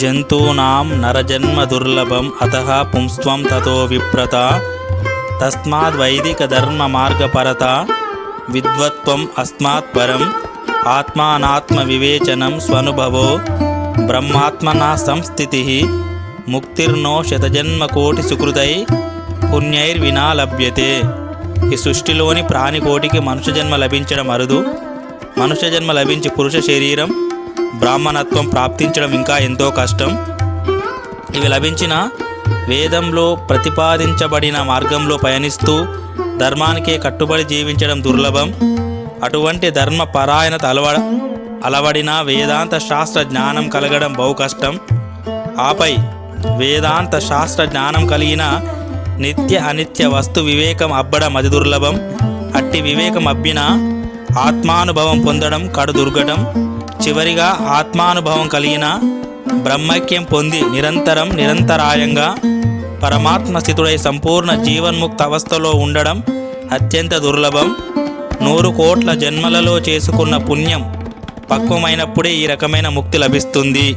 జంతూనాం నరజన్మ దుర్లభం అత పుంస్త్వం తతో విప్రత తస్మాద్వైదిక ధర్మ మార్గపరత విద్వత్వం అస్మాత్ పరం ఆత్మానాత్మ వివేచనం స్వనుభవో బ్రహ్మాత్మనా సంస్థితి ముక్తిర్నో శతజన్మకోటి సుకృతై పుణ్యైర్వినా లభ్యతే. ఈ సృష్టిలోని ప్రాణికోటికి మనుష్య జన్మ లభించడం అరుదు. మనుష్య జన్మ లభించి పురుష శరీరం బ్రాహ్మణత్వం ప్రాప్తించడం ఇంకా ఎంతో కష్టం. ఇవి లభించిన వేదంలో ప్రతిపాదించబడిన మార్గంలో పయనిస్తూ ధర్మానికే కట్టుబడి జీవించడం దుర్లభం. అటువంటి ధర్మ పరాయణత అలవడ అలవడిన వేదాంత శాస్త్ర జ్ఞానం కలగడం బహు కష్టం. ఆపై వేదాంత శాస్త్ర జ్ఞానం కలిగిన నిత్య అనిత్య వస్తు వివేకం అబ్బడం అతి దుర్లభం. అట్టి వివేకం అబ్బిన ఆత్మానుభవం పొందడం కడు దుర్గటం చివరిగా ఆత్మానుభవం కలిగిన బ్రహ్మైక్యం పొంది నిరంతరం నిరంతరాయంగా పరమాత్మ స్థితుడై సంపూర్ణ జీవన్ముక్త అవస్థలో ఉండడం అత్యంత దుర్లభం. నూరు కోట్ల జన్మలలో చేసుకున్న పుణ్యం పక్వమైనప్పుడే ఈ రకమైన ముక్తి లభిస్తుంది.